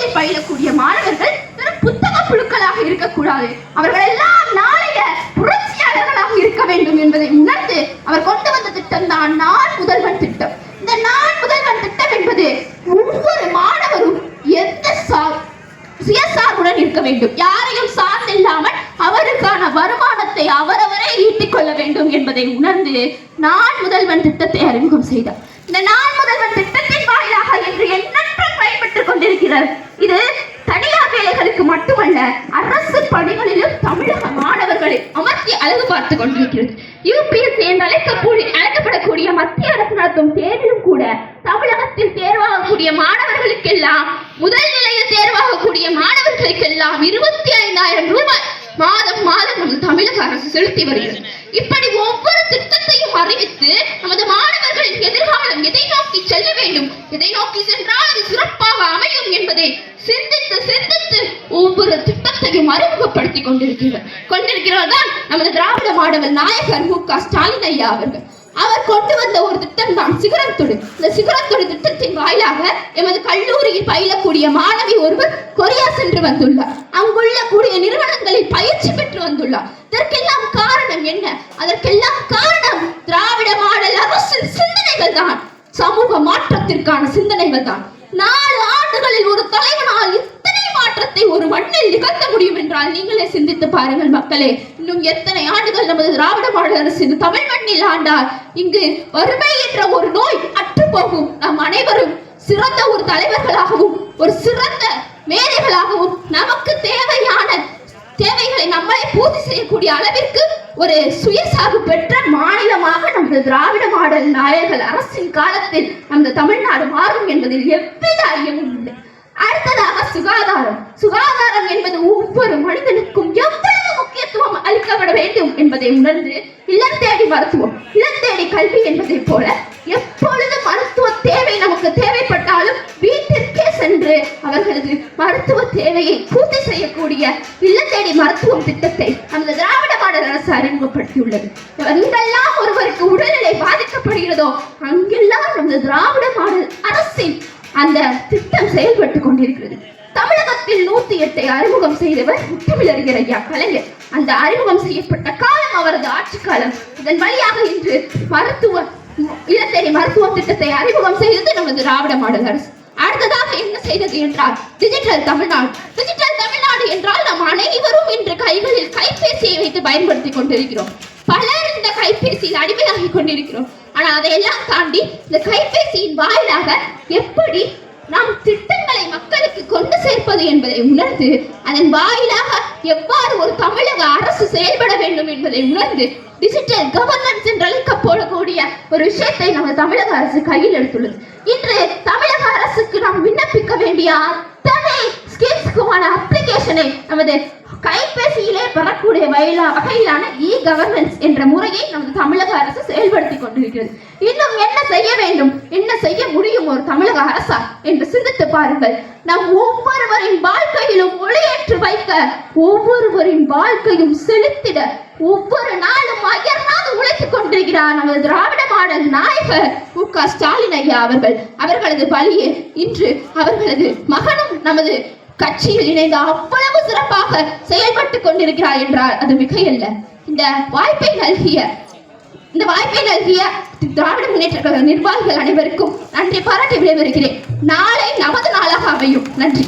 கல்லூரியில் பயிலக்கூடிய மாணவர்கள் வெறும் புத்தக புழுக்களாக இருக்கக்கூடாது. அவர்கள் எல்லாம் நாளைய புரட்சியாளர்களாக இருக்க வேண்டும் என்பதை உணர்ந்து அவர் கொண்டு வந்த திட்டம் தான் நான் முதல்வன் திட்டம். இந்த நான் முதல்வன் திட்டம் என்பது ஒவ்வொரு மாணவரும் எந்த சார் சுயசார்புடன் இருக்க வேண்டும். யாரையும் சார்ந்தில்லாமல் அவருக்கான வருமானத்தை அவரவரே ஈட்டிக் கொள்ள வேண்டும் என்பதை உணர்ந்து நான் முதல்வன் திட்டத்தை அறிமுகம் செய்தார். இந்த நான் முதல்வர் திட்டத்தின் வாயிலாக இன்று எண்ணற்ற பயன்பெற்றுக் கொண்டிருக்கிறது. இது தனியார் வேலைகளுக்கு மட்டுமல்ல அரசு பணிகளிலும் தமிழக மாணவர்களை அமர்த்தி அழகு பார்த்து கொண்டிருக்கிறது. யூபிஎஸ்சி என்று அழைக்கக்கூடிய அழைக்கப்படக்கூடிய மத்திய அரசு நடத்தும் தேர்விலும் கூட தமிழகத்தில் தேர்வாகக்கூடிய மாணவர்களுக்கெல்லாம் முதல் நிலையில் தேர்வாகக்கூடிய மாணவர்களுக்கெல்லாம் இருபத்தி ஐந்தாயிரம் ரூபாய் மாதம் மாதம் நம் தமிழக அரசு செலுத்தி வருகிறது. இப்படி ஒவ்வொரு திட்டத்தையும் அறிவித்து இதை நோக்கி சென்றால் அது சிறப்பாக அமையும் என்பதை சிந்தித்து சிந்தித்து ஒவ்வொரு திட்டத்தையும் அறிமுகப்படுத்தி கொண்டிருக்கிறார் கொண்டிருக்கிறவர் தான் நமது திராவிட மாடவர் நாயகர் மு க ஸ்டாலின் ஐயா அவர்கள். அவர் கொண்டு வந்த ஒரு திட்டம் தான் சிகரத்தொடு. இந்த சிகரத்தொடு திட்டத்தின் வாயிலாக எமது கல்லூரியில் பயிலக்கூடிய மாணவி ஒருவர் கொரியா சென்று வந்துள்ளார். அங்குள்ள கூடிய நிறுவனங்களில் பயிற்சி பெற்று வந்துள்ளார். இதற்கெல்லாம் காரணம் என்ன? அதற்கெல்லாம் காரணம் திராவிட மாடல் அரசின் சிந்தனைகள் தான் சமூக மாற்றத்திற்கான சிந்தனைகள் தான் நாலு ஆண்டுகளில் ஒரு தலைவனால் இத்தனை மாற்றத்தை ஒரு மண்ணில் நிகழ்த்த முடியும் என்றால் நீங்களே சிந்தித்து பாருங்கள் மக்களே. இன்னும் எத்தனை ஆண்டுகள் நமது திராவிட மாடல் அரசு இந்த தமிழ் மண்ணில் ஆண்டால் இங்கு வறுமை என்ற ஒரு நோய் அற்று போகும். நாம் அனைவரும் சிறந்த ஒரு தலைவர்களாகவும் ஒரு சிறந்த மேதைகளாகவும் நமக்கு தேவையான தேவைகளை நம்மளே பூர்த்தி செய்யக்கூடிய அளவிற்கு ஒரு சுயசார்பு பெற்ற மாநிலமாக நமது திராவிட மாடல் நாயகர் அரசின் காலத்தில் அந்த தமிழ்நாடு மாறும் என்பதில் எவ்வித ஐயமும் இல்லை. அடுத்ததாக சுகாதாரம். சுகாதாரம் என்பது ஒவ்வொரு மனிதனுக்கும் எவ்வளவு முக்கியத்துவம் அளிக்கப்பட வேண்டும் என்பதை உணர்ந்து இல்லம் தேடி மருத்துவம் இல்லம் தேடி கல்வி என்பதை போல எப்பொழுது மருத்துவ தேவை நமக்கு தேவைப்பட்டாலும் வீட்டிற்கே சென்று அவர்களது மருத்துவ தேவையை பூர்த்தி செய்யக்கூடிய இல்லம் தேடி மருத்துவம் திட்டத்தை நமது திராவிட மாடல் அரசு அறிமுகப்படுத்தியுள்ளது. எங்கெல்லாம் பேசப்படுகிறதோ அங்கெல்லாம் நமது திராவிட மாடல் அரசின் அந்த திட்டம் செயல்பட்டு கொண்டிருக்கிறது. தமிழகத்தில் நூத்தி எட்டை அறிமுகம் செய்தவர் முத்தமிழறிஞர் ஐயா கலைஞர். அந்த அறிமுகம் செய்யப்பட்ட காலம் அவரது ஆட்சி காலம். இதன் வழியாக இன்று மருத்துவ இளத்தறி மருத்துவ திட்டத்தை அறிமுகம் செய்தது நமது திராவிட மாடல் அரசு. அடுத்ததாக என்ன செய்தது என்றால் டிஜிட்டல் தமிழ்நாடு. டிஜிட்டல் தமிழ்நாடு என்றால் நாம் அனைவரும் இன்று கைகளில் கைபேசியை வைத்து பயன்படுத்திக் கொண்டிருக்கிறோம். பலர் இந்த கைபேசியில் அடிமையாகி கொண்டிருக்கிறோம். ஆனால் அதையெல்லாம் தாண்டி இந்த கைபேசியின் வாயிலாக எப்படி நாம் திட்டங்களை மக்களுக்கு கொண்டு சேர்ப்பது என்பதை உணர்ந்து அதன் வாயிலாக எவ்வாறு ஒரு தமிழக அரசு செயல்பட வேண்டும் என்பதை உணர்ந்து டிஜிட்டல் கவர்னன்ஸ் என்று அழைக்கப்படக்கூடிய ஒரு விஷயத்தை நம்ம தமிழக அரசு கையில் எடுத்துள்ளது. இன்று தமிழக அரசுக்கு நாம் விண்ணப்பிக்க வேண்டிய அத்தனை ஸ்கீம்ஸுக்குமான அப்ளிகேஷனை நமது கைபேசியிலே பெறக்கூடிய வகையிலா வகையிலான இ கவர்னன்ஸ் என்ற முறையை நமது தமிழக அரசு செயல்படுத்தி கொண்டிருக்கிறது. இன்னும் என்ன செய்ய வேண்டும்? என்ன செய்ய முடியும் ஒரு தமிழக அரசா? என்று சிந்தித்து பாருங்கள். நம் ஒவ்வொருவரின் வாழ்க்கையிலும் ஒளியேற்று வைக்க ஒவ்வொருவரின் வாழ்க்கையும் செலுத்திட ஒவ்வொரு நாளும் அயர்நாது உழைத்துக் கொண்டிருக்கிறார் நமது திராவிட மாடல் நாயகர் மு க ஸ்டாலின் ஐயா அவர்கள். அவர்களது பலியே இன்று அவர்களது மகனும் நமது கட்சியில் இணைந்து அவ்வளவு சிறப்பாக செயல்பட்டு கொண்டிருக்கிறார் என்றால் அது மிகையல்ல. இந்த வாய்ப்பை நல்கிய இந்த வாய்ப்பை நல்கிய திராவிட முன்னேற்ற கழக நிர்வாகிகள் அனைவருக்கும் நன்றி. பாராட்டி விடைபெறுகிறேன். நாளை நமது நாளாக அமையும். நன்றி.